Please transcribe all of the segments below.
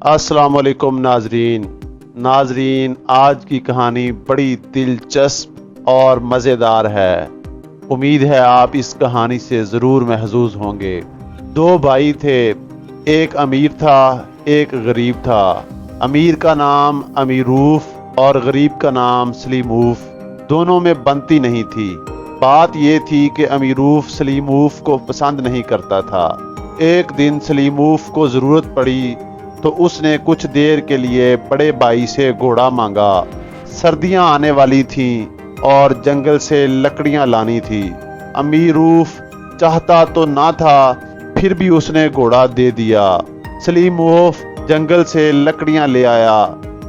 السلام علیکم ناظرین۔ ناظرین، آج کی کہانی بڑی دلچسپ اور مزیدار ہے۔ امید ہے آپ اس کہانی سے ضرور محظوظ ہوں گے۔ دو بھائی تھے۔ ایک امیر تھا، ایک غریب تھا۔ امیر کا نام امیروف اور غریب کا نام سلیموف۔ دونوں میں بنتی نہیں تھی۔ بات یہ تھی کہ امیروف سلیموف کو پسند نہیں کرتا تھا۔ ایک دن سلیموف کو ضرورت پڑی۔ تو اس نے کچھ دیر کے لیے بڑے بھائی سے گھوڑا مانگا۔ سردیاں آنے والی تھیں اور جنگل سے لکڑیاں لانی تھی۔ امیروف چاہتا تو نہ تھا، پھر بھی اس نے گھوڑا دے دیا۔ سلیموف جنگل سے لکڑیاں لے آیا۔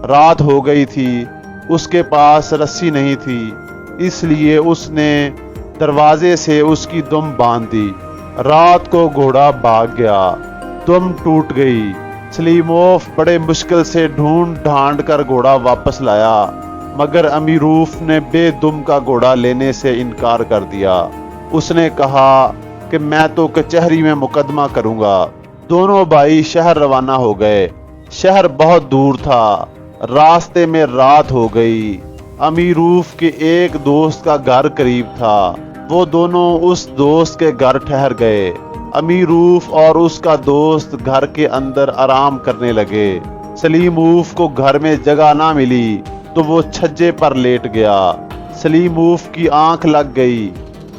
رات ہو گئی تھی، اس کے پاس رسی نہیں تھی، اس لیے اس نے دروازے سے اس کی دم باندھ دی رات کو گھوڑا بھاگ گیا، دم ٹوٹ گئی۔ سلیموف بڑے مشکل سے ڈھونڈ ڈھانڈ کر گھوڑا واپس لایا، مگر امیروف نے بے دم کا گھوڑا لینے سے انکار کر دیا۔ اس نے کہا کہ میں تو کچہری میں مقدمہ کروں گا۔ دونوں بھائی شہر روانہ ہو گئے۔ شہر بہت دور تھا۔ راستے میں رات ہو گئی۔ امیروف کے ایک دوست کا گھر قریب تھا۔ وہ دونوں اس دوست کے گھر ٹھہر گئے۔ امیروف اور اس کا دوست گھر کے اندر آرام کرنے لگے۔ سلیموف کو گھر میں جگہ نہ ملی تو وہ چھجے پر لیٹ گیا۔ سلیموف کی آنکھ لگ گئی۔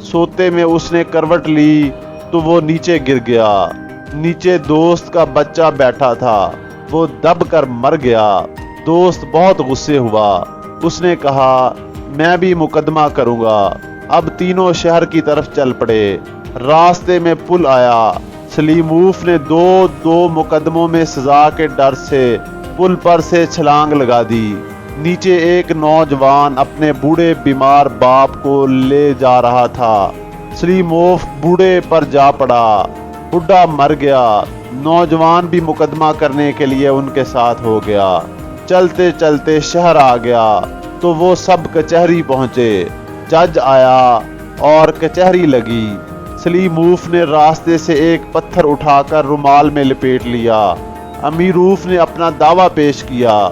سوتے میں اس نے کروٹ لی تو وہ نیچے گر گیا۔ نیچے دوست کا بچہ بیٹھا تھا۔ وہ دب کر مر گیا۔ دوست بہت غصے ہوا۔ اس نے کہا، میں بھی مقدمہ کروں گا۔ اب تینوں شہر کی طرف چل پڑے۔ راستے میں پل آیا۔ سلیموف نے دو دو مقدموں میں سزا کے ڈر سے پل پر سے چھلانگ لگا دی۔ نیچے ایک نوجوان اپنے بوڑھے بیمار باپ کو لے جا رہا تھا۔ سلیموف بوڑھے پر جا پڑا۔ بڈھا مر گیا۔ نوجوان بھی مقدمہ کرنے کے لیے ان کے ساتھ ہو گیا۔ چلتے چلتے شہر آ گیا۔ تو وہ سب کچہری پہنچے۔ جج آیا اور کچہری لگی۔ سلیموف نے راستے سے ایک پتھر اٹھا کر رومال میں لپیٹ لیا۔ امیروف نے اپنا دعویٰ پیش کیا۔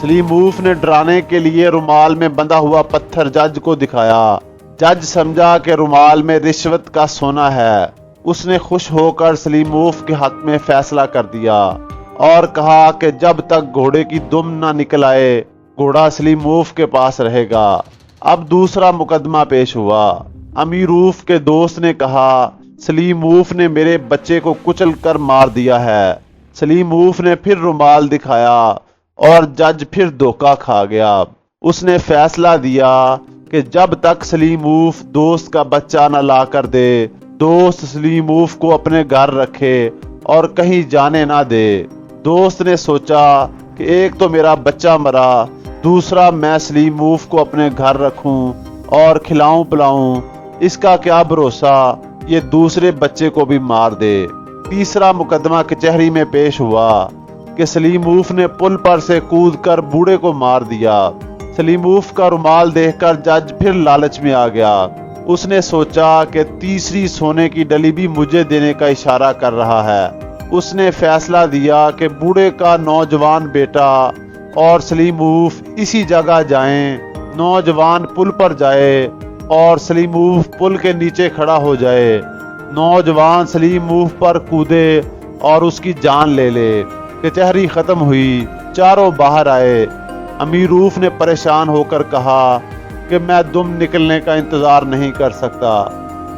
سلیموف نے ڈرانے کے لیے رومال میں بندھا ہوا پتھر جج کو دکھایا۔ جج سمجھا کہ رومال میں رشوت کا سونا ہے۔ اس نے خوش ہو کر سلیموف کے حق میں فیصلہ کر دیا اور کہا کہ جب تک گھوڑے کی دم نہ نکل آئے، گھوڑا سلیموف کے پاس رہے گا۔ اب دوسرا مقدمہ پیش ہوا۔ امیروف کے دوست نے کہا سلیموف نے میرے بچے کو کچل کر مار دیا ہے۔ سلیموف نے پھر رومال دکھایا اور جج پھر دھوکا کھا گیا۔ اس نے فیصلہ دیا کہ جب تک سلیموف دوست کا بچہ نہ لا کر دے، دوست سلیموف کو اپنے گھر رکھے اور کہیں جانے نہ دے۔ دوست نے سوچا کہ ایک تو میرا بچہ مرا، دوسرا میں سلیموف کو اپنے گھر رکھوں اور کھلاؤں پلاؤں اس کا کیا بھروسہ؟ یہ دوسرے بچے کو بھی مار دے۔ تیسرا مقدمہ کچہری میں پیش ہوا کہ سلیموف نے پل پر سے کود کر بوڑھے کو مار دیا۔ سلیموف کا رومال دیکھ کر جج پھر لالچ میں آ گیا۔ اس نے سوچا کہ تیسری سونے کی ڈلی بھی مجھے دینے کا اشارہ کر رہا ہے۔ اس نے فیصلہ دیا کہ بوڑھے کا نوجوان بیٹا اور سلیموف اسی جگہ جائیں۔ نوجوان پل پر جائے۔ اور سلیموف پل کے نیچے کھڑا ہو جائے۔ نوجوان سلیموف پر کودے اور اس کی جان لے لے کچہری ختم ہوئی، چاروں باہر آئے۔ امیروف نے پریشان ہو کر کہا کہ میں دم نکلنے کا انتظار نہیں کر سکتا۔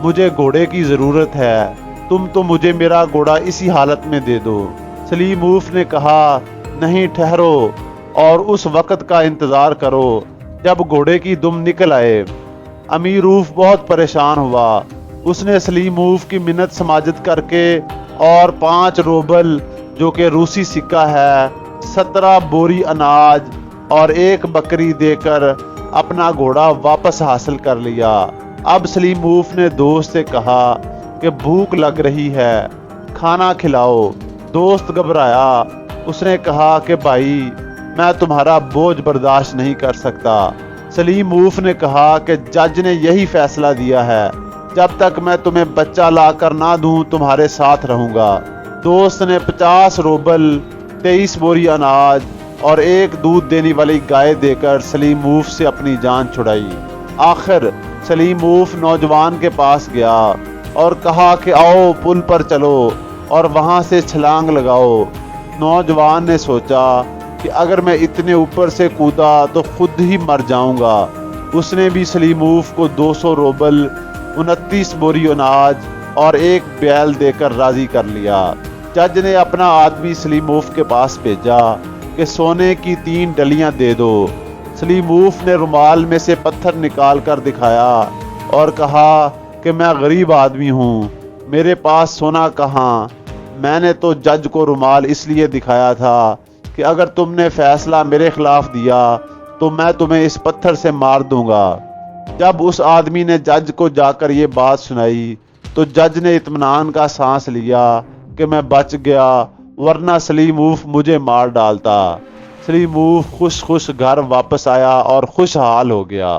مجھے گھوڑے کی ضرورت ہے، تم تو مجھے میرا گھوڑا اسی حالت میں دے دو۔ سلیموف نے کہا، نہیں ٹھہرو اور اس وقت کا انتظار کرو۔ جب گھوڑے کی دم نکل آئے امیروف بہت پریشان ہوا۔ اس نے سلیموف کی منت سماجت کر کے اور پانچ روبل جو کہ روسی سکہ ہے، سترہ بوری اناج اور ایک بکری دے کر اپنا گھوڑا واپس حاصل کر لیا۔ اب سلیموف نے دوست سے کہا کہ بھوک لگ رہی ہے، کھانا کھلاؤ۔ دوست گھبرایا۔ اس نے کہا کہ بھائی، میں تمہارا بوجھ برداشت نہیں کر سکتا۔ سلیم موف نے کہا کہ جج نے یہی فیصلہ دیا ہے، جب تک میں تمہیں بچہ لا کر نہ دوں، تمہارے ساتھ رہوں گا۔ دوست نے پچاس روبل، تیئیس بوری اناج اور ایک دودھ دینے والی گائے دے کر سلیم موف سے اپنی جان چھڑائی۔ آخر سلیم موف نوجوان کے پاس گیا اور کہا کہ آؤ، پل پر چلو اور وہاں سے چھلانگ لگاؤ۔ نوجوان نے سوچا کہ اگر میں اتنے اوپر سے کودا تو خود ہی مر جاؤں گا۔ اس نے بھی سلیموف کو دو سو روبل، انتیس بوری اناج اور ایک بیل دے کر راضی کر لیا۔ جج نے اپنا آدمی سلیموف کے پاس بھیجا کہ سونے کی تین ڈلیاں دے دو۔ سلیموف نے رومال میں سے پتھر نکال کر دکھایا اور کہا کہ میں غریب آدمی ہوں، میرے پاس سونا کہاں؟ میں نے تو جج کو رومال اس لیے دکھایا تھا کہ اگر تم نے فیصلہ میرے خلاف دیا تو میں تمہیں اس پتھر سے مار دوں گا۔ جب اس آدمی نے جج کو جا کر یہ بات سنائی تو جج نے اطمینان کا سانس لیا کہ میں بچ گیا، ورنہ سلیموف مجھے مار ڈالتا۔ سلیموف خوش خوش گھر واپس آیا اور خوشحال ہو گیا۔